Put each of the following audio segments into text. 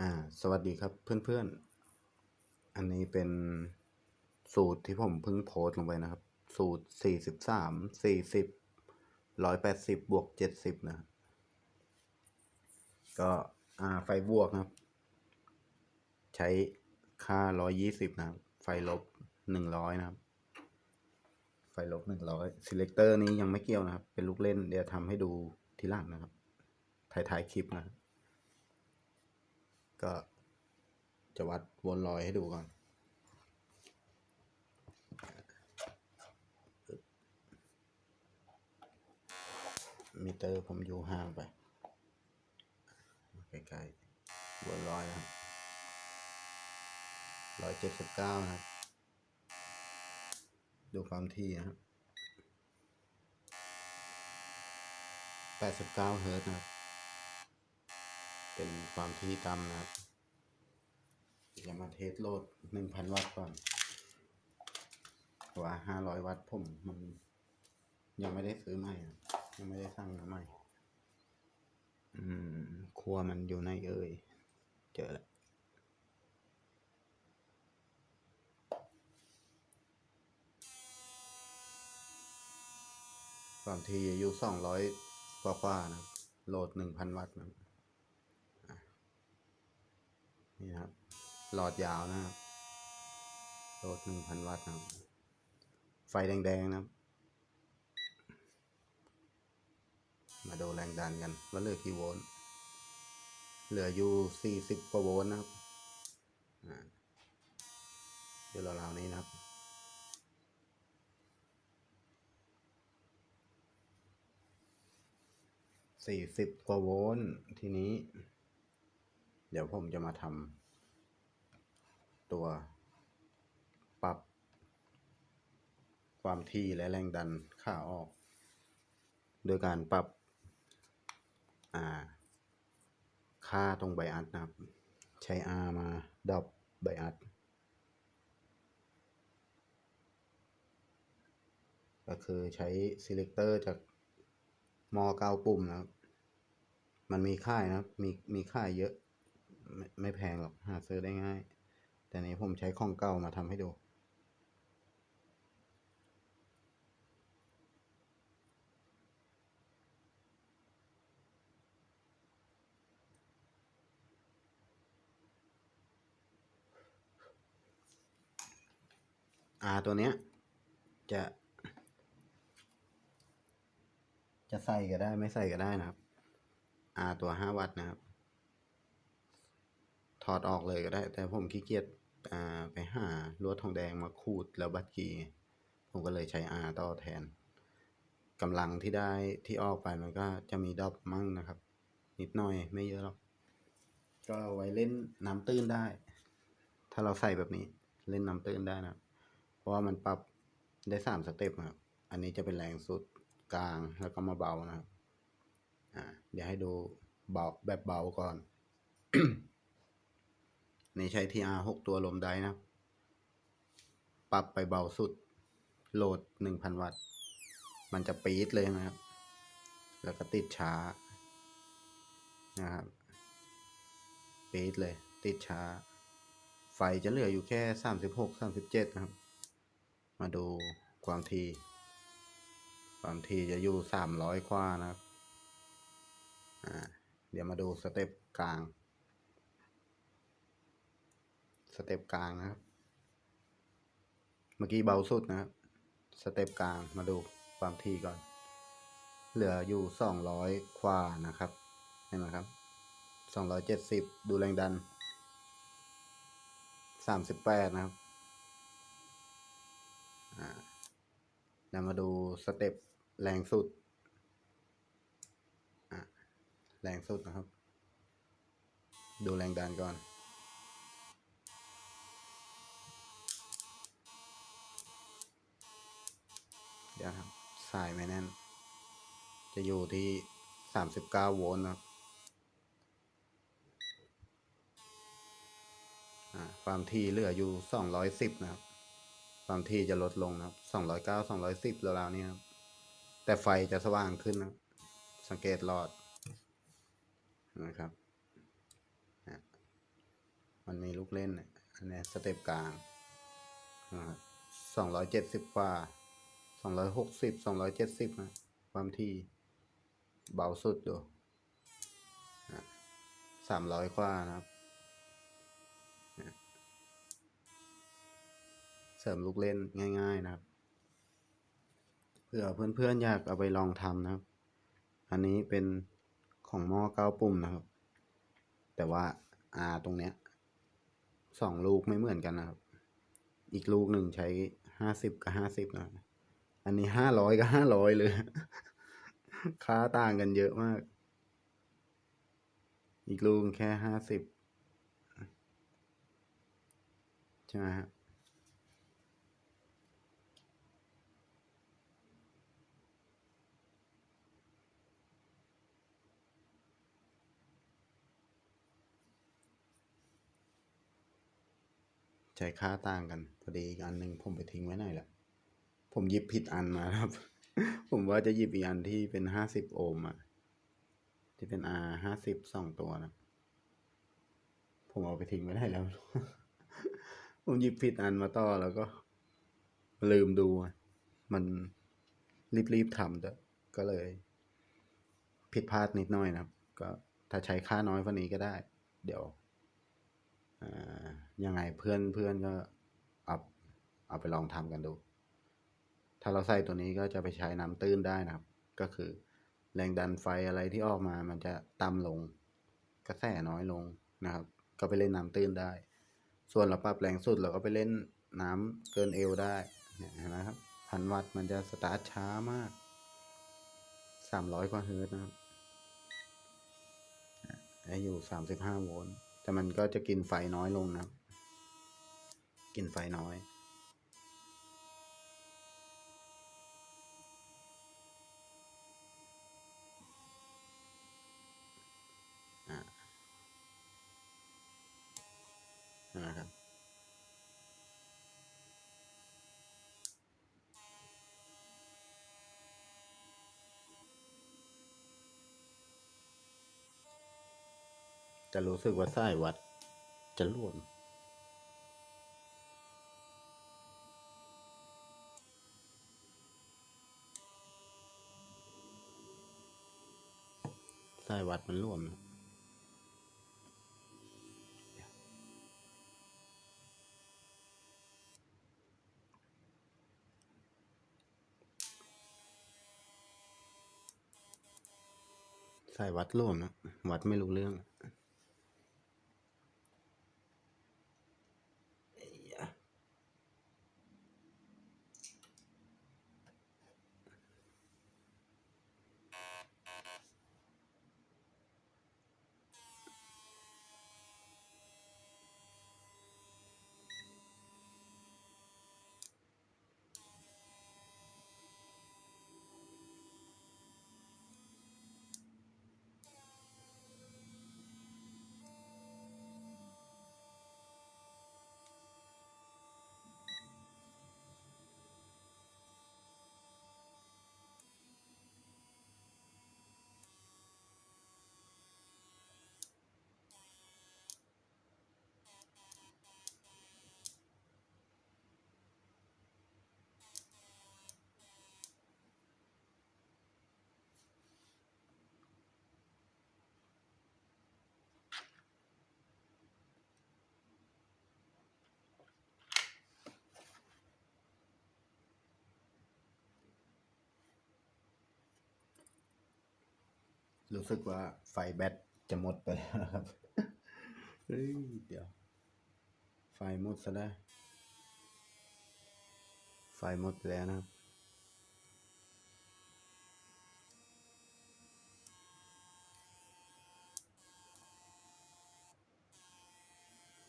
อ่าสวัสดีครับเพื่อนๆ อันนี้เป็นสูตรที่ผมเพิ่งโพสต์ลงไปนะครับ สูตรสี่สิบสามสี่สิบร้อยแปดสิบบวกเจ็ดสิบนะ ก็อ่าไฟบวกนะครับ ใช้ค่าร้อยยี่สิบนะครับ ไฟลบหนึ่งร้อยนะครับ ไฟลบหนึ่งร้อยซีเลคเตอร์นี้ยังไม่เกี่ยวนะครับ เป็นลูกเล่นเดี๋ยวทำให้ดูทีหลังนะครับท้ายๆคลิปนะครับ ก็จะวัดวนลอยให้ดูก่อนมิเตอร์ผมอยู่ห่างไปใกล้ๆวนลอยนะครับร้อยเจ็ดสิบเก้านะครับ ดูความถี่นะครับแปดสิบเก้าเฮิร์ตนะครับ เป็นความถี่ต่ำนะครับจะมาเทสโหลดหนึ่งพันวัตต์ก่อนว่าห้าร้อยวัตต์ผมมันยังไม่ได้ซื้อใหม่ ยังไม่ได้สั่งมาใหม่ อืม ครัวมันอยู่ในเอ่ย เจอแล้วความถี่อยู่สองร้อยกว่าๆนะโหลดหนึ่งพันวัตต์นะครับ นี่นะครับ หลอดยาวนะครับโหลดหนึ่งพันวัตต์นะครับ ไฟแดงๆนะครับ มาดูแรงดันกันว่าเหลือกี่โวลต์เหลืออยู่สี่สิบกว่าโวลต์นะครับอ่าอยู่ราวๆนี้นะครับสี่สิบกว่าโวลต์ทีนี้ เดี๋ยวผมจะมาทำตัวปรับความถี่และแรงดันค่าออก โดยการปรับอ่าค่าตรงไบอัดนะครับ ใช้ R มาดรอปไบอัดก็คือใช้ selector จากมอเก้าปุ่มนะครับ มันมีค่ายนะครับ มีมีค่ายเยอะ ไม่ไม่แพงหรอกหาซื้อได้ง่าย แต่นี้ผมใช้ของเก่ามาทำให้ดู อ่าตัวเนี้ย จะ จะใส่ก็ได้ไม่ใส่ก็ได้นะครับ อ่าตัวห้าวัตต์นะครับ ถอดออกเลยก็ได้ แต่ผมขี้เกียจไปหาลวดทองแดงมาขูดแล้วบัดกีผมก็เลยใช้ R ต่อแทนกำลังที่ได้ที่ออกไปมันก็จะมีดรอปมั่งนะครับ นิดหน่อยไม่เยอะหรอกก็เอาไว้เล่นน้ำตื้นได้ ถ้าเราใส่แบบนี้เล่นน้ำตื้นได้นะเพราะว่ามันปรับได้สามสเต็ปนะครับอันนี้จะเป็นแรงสุดกลางแล้วก็มาเบานะครับอ่าเดี๋ยวให้ดูเบาแบบเบาก่อน นี่ใช้ TR หกตัวลมได้นะ ปรับไปเบาสุด โหลดหนึ่งพันวัตต์ มันจะปี๊ดเลยนะครับ แล้วก็ติดช้า นะครับ ปี๊ดเลย ติดช้า ไฟจะเหลืออยู่แค่สามสิบหกสามสิบเจ็ดนะครับ มาดูความถี่ความถี่จะอยู่สามร้อยกว่านะครับ อ่า เดี๋ยวมาดูสเต็ปกลาง สเต็ปกลางนะครับ เมื่อกี้เบาสุดนะครับ สเต็ปกลางมาดูความถี่ก่อน เหลืออยู่สองร้อยกว่านะครับ เห็นไหมครับสองร้อยเจ็ดสิบดูแรงดันสามสิบแปดนะครับ อ่าแล้วมาดูสเต็ปแรงสุด อ่าแรงสุดนะครับ ดูแรงดันก่อน เดี๋ยวครับสายไม่แน่น จะอยู่ที่สามสิบเก้าโวลต์นะครับความถี่เหลืออยู่สองร้อยสิบนะครับ ความถี่จะลดลงนะครับสองร้อยเก้าสองร้อยสิบราวๆนี้ครับ แต่ไฟจะสว่างขึ้นนะ สังเกตหลอดนะครับ มันมีลูกเล่นนะอันเนี้ยสเต็ปกลางสองร้อยเจ็ดสิบกว่า สองร้อยหกสิบสองร้อยเจ็ดสิบนะความที่เบาสุดดูสามร้อยกว่านะครับเนี่ยเสริมลูกเล่นง่ายๆนะครับเผื่อเพื่อนๆอยากเอาไปลองทำนะครับ อันนี้เป็นของหม้อเก้าปุ่มนะครับ แต่ว่าอาตรงเนี้ยสองลูกไม่เหมือนกันนะครับ อีกลูกหนึ่งใช้ห้าสิบกับห้าสิบนะ อันนี้ห้าร้อยกับห้าร้อยเลย ค่าต่างกันเยอะมาก อีกลูกแค่ห้าสิบใช่ไหมฮะใช้ค่าต่างกันพอดีอีกอันหนึ่งผมไปทิ้งไว้ไหนแหละ ผมหยิบผิดอันมาครับ ผมว่าจะหยิบอีกอันที่เป็นห้าสิบโอห์มอะที่เป็น R ห้าสิบสองตัวนะ ผมเอาไปทิ้งไว้ได้แล้ว ผมหยิบผิดอันมาต่อแล้วก็ ลืมดู มันรีบๆทำแต่ก็เลย ผิดพลาดนิดหน่อยนะครับ ก็ถ้าใช้ค่าน้อยกว่านี้ก็ได้ เดี๋ยวยังไงเพื่อนเพื่อนก็เอาเอาไปลองทำกันดู ถ้าเราใส่ตัวนี้ก็จะไปใช้น้ำตื้นได้นะครับ ก็คือ แรงดันไฟอะไรที่ออกมามันจะต่ำลง กระแสน้อยลงนะครับ ก็ไปเล่นน้ำตื้นได้ ส่วนเราปรับแรงสุดเราก็ไปเล่นน้ำเกินเอวได้เนี่ยเห็นไหมครับพันวัตต์มันจะสตาร์ทช้ามากสามร้อยกว่าเฮิร์ตซ์นะครับให้อยู่สามสิบห้าโวลต์แต่มันก็จะกินไฟน้อยลงนะครับ กินไฟน้อย จะรู้สึกว่าสายวัดจะร่วมสายวัดมันร่วมนะสายวัดร่วมนะวัดไม่รู้เรื่อง รู้สึกว่าไฟแบตจะหมดไปแล้วนะครับ เฮ้ย เดี๋ยว ไฟหมดซะได้วไฟหมดไปแล้วนะครับ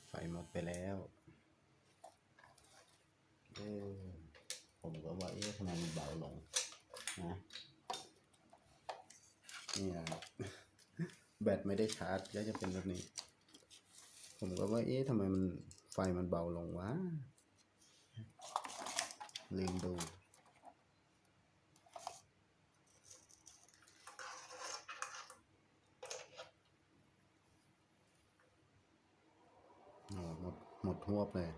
ไฟหมดไปแล้วเอ้ผมก็ว่าเอ๊ะทำไมมันเบาลงนะ นี่นะครับ แบตไม่ได้ชาร์จก็จะเป็นแบบนี้ ผมก็ว่าเอ๊ะทำไมมันไฟมันเบาลงวะลืมดูอ๋อหมดหวบเลย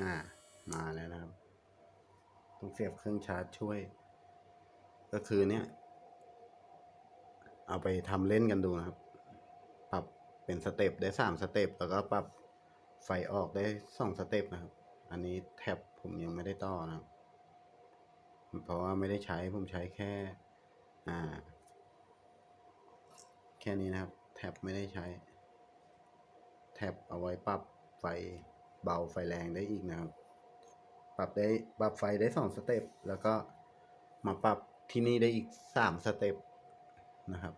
อ่า มาแล้วนะครับ ต้อง เสียบเครื่องชาร์จช่วย ก็คือเนี่ย เอาไปทำเล่นกันดูนะครับ ปรับเป็นสเต็ปได้สามสเต็ปแล้วก็ปรับไฟออกได้สองสเต็ปนะครับ อันนี้แท็บผมยังไม่ได้ต่อนะครับ เพราะว่าไม่ได้ใช้ผมใช้แค่ อ่า แค่นี้นะครับ แท็บไม่ได้ใช้ แท็บเอาไว้ปรับไฟเบาไฟแรงได้อีกนะครับ ปรับได้ปรับไฟได้สองสเต็ปแล้วก็มาปรับที่นี่ได้อีกสามสเต็ปนะครับ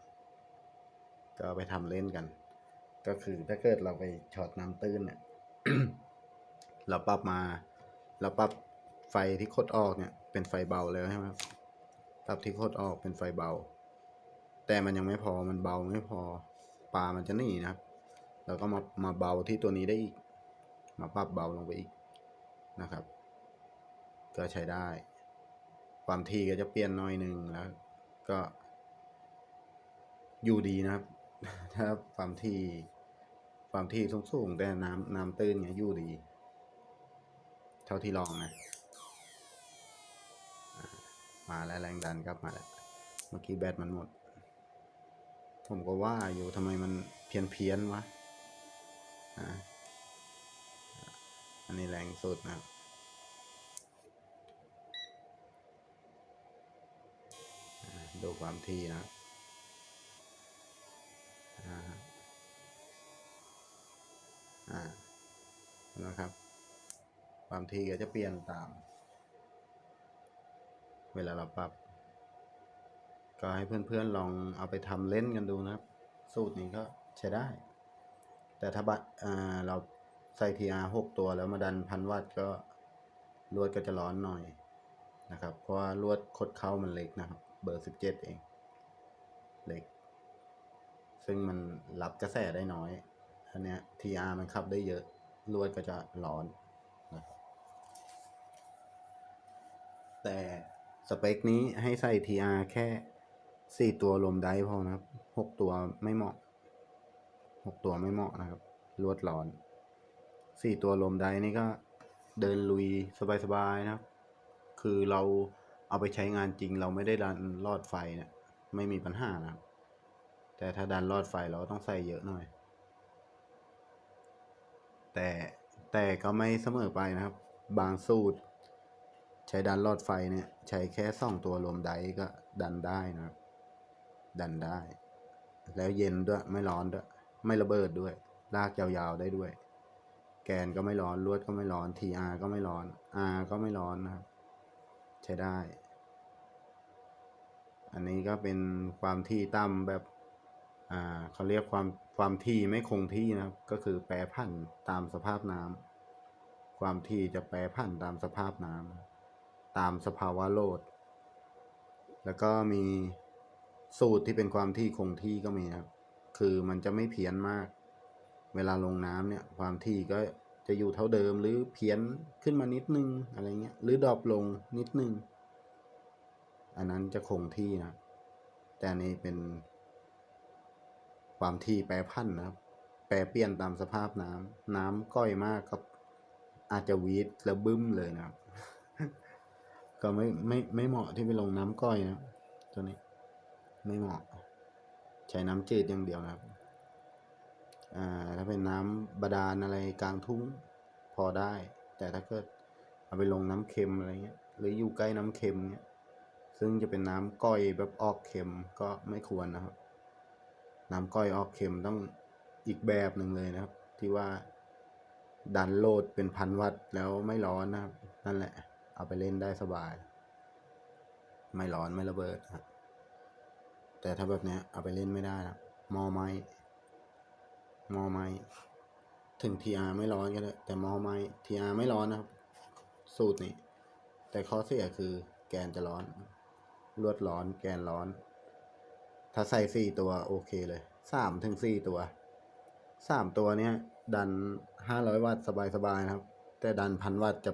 ก็ไปทำเล่นกัน ก็คือถ้าเกิดเราไปช็อตน้ำตื้นเนี่ยเราปรับมาเราปรับไฟที่คดออกเนี่ยเป็นไฟเบาเลยใช่ไหมครับปรับที่คดออกเป็นไฟเบา แต่มันยังไม่พอมันเบาไม่พอปลามันจะหนีนะครับเราก็มามาเบาที่ตัวนี้ได้อีก มาปรับเบาลงไปอีกนะครับ ก็ใช้ได้ ความถี่ก็จะเปลี่ยนน่อยหนึ่งแล้ว ก็ อยู่ดีนะครับ ถ้าความที่ความที่สูงๆแต่น้ำน้ำตื้นเนี่ยอยู่ดี เท่าที่ลองนะ มาแล้วแรงดันครับมาแล้ว เมื่อกี้แบตมันหมด ผมก็ว่าอยู่ทำไมมันเพี้ยนเพี้ยนวะ อ่า อันนี้แรงสุดนะครับ ดูความถี่นะอ่านะครับ ความถี่ก็จะเปลี่ยนตาม เวลาเราปรับ ก็ให้เพื่อนๆลองเอาไปทำเล่นกันดูนะครับ สูตรนี้ก็ใช้ได้ แต่ถ้าบัตเราใส่ TR หกตัวแล้วมาดันพันวัตก็ลวดก็จะร้อนหน่อยนะครับ เพราะว่าลวดคดเข้ามันเล็กนะครับ เบอร์สิบเจ็ดเอง เล็ก ซึ่งมันรับกระแสได้น้อย อันเนี้ย TR มันขับได้เยอะลวดก็จะร้อนนะครับแต่สเปคนี้ให้ใส่ TR แค่สี่ตัวลมได้พอนะครับหกตัวไม่เหมาะหกตัวไม่เหมาะนะครับ ลวดร้อนสี่ตัวลมได้นี่ก็เดินลุยสบายๆนะครับ คือเรา เอาไปใช้งานจริงเราไม่ได้ดันลอดไฟเนี่ยไม่มีปัญหานะครับ แต่ถ้าดันลอดไฟเราต้องใส่เยอะหน่อย แต่แต่ก็ไม่เสมอไปนะครับ บางสูตร ใช้ดันลอดไฟเนี่ย ใช้แค่สองตัวรวมไดก็ดันได้นะครับ ดันได้ แล้วเย็นด้วยไม่ร้อนด้วย ไม่ระเบิดด้วย ลากยาวๆได้ด้วย แกนก็ไม่ร้อนลวดก็ไม่ร้อน TR ก็ไม่ร้อน R ก็ไม่ร้อนนะครับ ใช้ได้ อันนี้ก็เป็นความที่ต่ำแบบอ่าเขาเรียกความความที่ไม่คงที่นะครับ ก็คือแปรผันตามสภาพน้ำความที่จะแปรผันตามสภาพน้ำตามสภาวะโลด แล้วก็มีสูตรที่เป็นความที่คงที่ก็มีนะครับ คือมันจะไม่เพี้ยนมาก เวลาลงน้ำเนี่ยความที่ก็จะอยู่เท่าเดิมหรือเพี้ยนขึ้นมานิดนึงอะไรเงี้ยหรือดรอปลงนิดนึง อันนั้นจะคงที่นะแต่นี้เป็น ความที่แปรพันธ์นะครับ แปรเปลี่ยนตามสภาพน้ำน้ำก้อยมากก็อาจจะวีดแล้วบึ้มเลยนะครับ ก็ไม่ไม่ไม่เหมาะที่ไปลงน้ำก้อยนะตัวนี้ ไม่เหมาะ ใช้น้ำจืดอย่างเดียวนะครับอ่าถ้าเป็นน้ำบาดาลอะไรกลางทุ่งพอได้ แต่ถ้าเกิดเอาไปลงน้ำเค็มอะไรเงี้ย หรืออยู่ใกล้น้ำเค็มเงี้ย ซึ่งจะเป็นน้ำก้อยแบบออกเค็มก็ไม่ควรนะครับ น้ำก้อยออกเค็มต้องอีกแบบหนึ่งเลยนะครับ ที่ว่าดันโลดเป็นพันวัตต์แล้วไม่ร้อนนะครับ นั่นแหละ เอาไปเล่นได้สบาย ไม่ร้อนไม่ระเบิดครับแต่ถ้าแบบเนี้ยเอาไปเล่นไม่ได้นะครับมอไม้มอไม้ถึง TR ไม่ร้อนก็ได้แต่มอไม้ TR ไม่ร้อนนะครับ สูตรนี้ แต่ข้อเสียคือแกนจะร้อน ลวดร้อนแกนร้อน ถ้าใส่สี่ตัวโอเคเลยสามถึงสี่ตัวสามตัวเนี้ยดันห้าร้อยวัตต์สบายๆนะครับ แต่ดันพันวัตต์จะ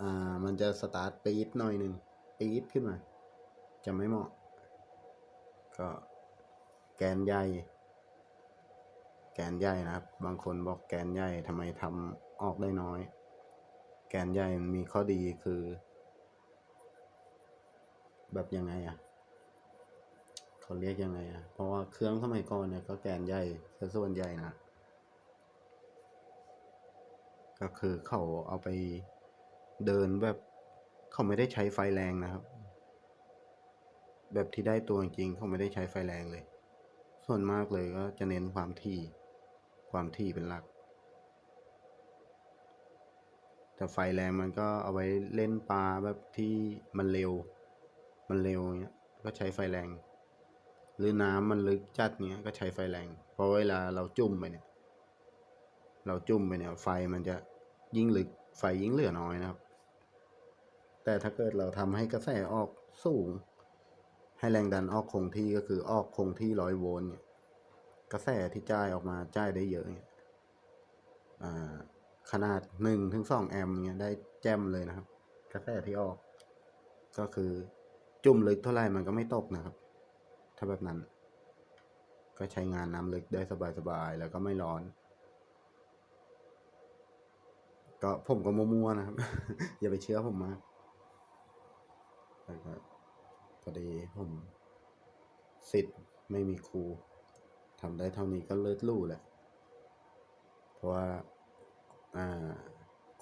อ่ามันจะสตาร์ทปี๊ดหน่อยหนึ่งปี๊ดขึ้นมา จะไม่เหมาะ ก็แกนใหญ่ แกนใหญ่นะครับ บางคนบอกแกนใหญ่ทำไมทำออกได้น้อย แกนใหญ่มันมีข้อดีคือ แบบยังไงอะ่ะเขาเรียกยังไงอะ่ะ เพราะว่าเครื่องสมัยก่อนเนี่ยก็แกนใหญ่ซะส่วนใหญ่นะ ก็คือเขาเอาไปเดินแบบเขาไม่ได้ใช้ไฟแรงนะครับ แบบที่ได้ตัวจริงเขาไม่ได้ใช้ไฟแรงเลย ส่วนมากเลยก็จะเน้นความที่ความที่เป็นหลักแต่ไฟแรงมันก็เอาไว้เล่นปลาแบบที่มันเร็ว มันเร็วเงี้ยก็ใช้ไฟแรง หรือน้ำมันลึกจัดเนี้ยก็ใช้ไฟแรงเพราะเวลาเราจุ่มไปเนี่ย เราจุ่มไปเนี่ย ไฟมันจะยิ่งลึกไฟยิ่งเหลือน้อยนะครับ แต่ถ้าเกิดเราทำให้กระแสออกสูง ให้แรงดันออกคงที่ก็คือออกคงที่ร้อยโวลต์เนี่ย กระแสที่จ่ายออกมาจ่ายได้เยอะเนี่ยอ่าขนาดหนึ่งถึงสองแอมป์เนี่ยได้แจ่มเลยนะครับ กระแสที่ออกก็คือ จุ่มลึกเท่าไหร่มันก็ไม่ตกนะครับ ถ้าแบบนั้น ก็ใช้งานน้ำลึกได้สบายๆแล้วก็ไม่ร้อน ก็ผมก็มั่วๆนะครับ อย่าไปเชื่อผมมากแล้วก็พอดีผมสิทธิ์ไม่มีครูทำได้เท่านี้ก็เลิศลู่แหละ เพราะว่า อ่า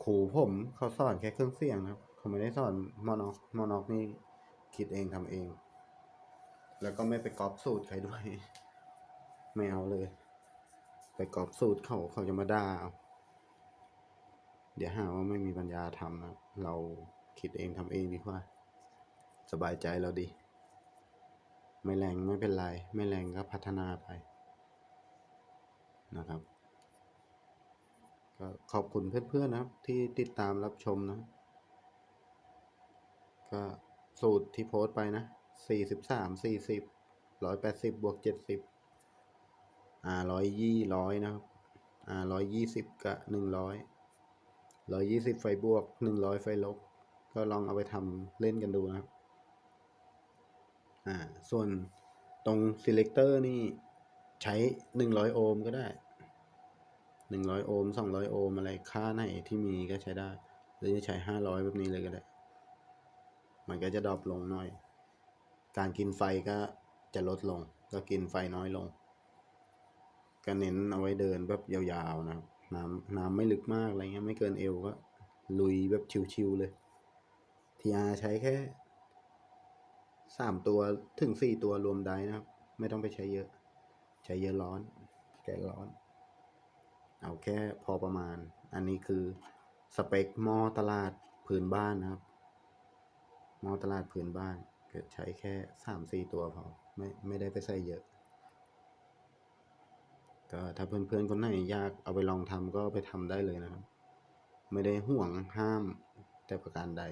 ครูผมเขาสอนแค่เครื่องเสียงนะครับ เขาไม่ได้สอนมอนอกมอนอกนี่ คิดเองทำเอง แล้วก็ไม่ไปก๊อปสูตรใครด้วย ไม่เอาเลย ไปก๊อปสูตรเขาเขาจะมาด่าเอาเดี๋ยวหาว่าไม่มีปัญญาทำนะเราคิดเองทำเองดีกว่า สบายใจเราดี ไม่แรงไม่เป็นไร ไม่แรงก็พัฒนาไป นะครับ ก็ขอบคุณเพื่อนๆนะครับ ที่ติดตามรับชมนะ ก็ สูตรที่โพสต์ไปนะสี่สิบสามสี่สิบร้อยแปดสิบบวกเจ็ดสิบอ่าร้อยยี่ร้อยนะครับ อ่าร้อยยี่สิบกับหนึ่งร้อยร้อยยี่สิบไฟบวกหนึ่งร้อยไฟลบ ก็ลองเอาไปทำเล่นกันดูนะครับ อ่า ส่วนตรง selector นี่ใช้หนึ่งร้อยโอห์มก็ได้หนึ่งร้อยโอห์มสองร้อยโอห์มอะไรค่าไหนที่มีก็ใช้ได้ หรือจะใช้ห้าร้อยแบบนี้เลยก็ได้ มันก็จะดรอปลงหน่อย การกินไฟก็จะลดลง ก็กินไฟน้อยลง ก็เน้นเอาไว้เดินแบบยาวๆนะครับน้ำน้ำไม่ลึกมากอะไรเงี้ยไม่เกินเอวก็ลุยแบบชิวๆเลยทีอาใช้แค่สามตัวถึงสี่ตัวรวมได้นะครับ ไม่ต้องไปใช้เยอะ ใช้เยอะร้อน แกนร้อน เอาแค่พอประมาณ อันนี้คือสเปคหม้อตลาดพื้นบ้านนะครับ มอตลาดพื้นบ้านก็ใช้แค่สามสี่ตัวพอไม่ไม่ได้ไปใส่เยอะ ก็ถ้าเพื่อนๆคนไหนอยากเอาไปลองทำก็ไปทำได้เลยนะครับ ไม่ได้ห่วงห้ามแต่ประการใด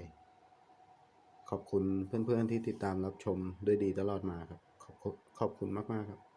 ขอบคุณเพื่อนๆที่ติดตามรับชมด้วยดีตลอดมาครับ ขอบคุณขอบคุณมากๆครับ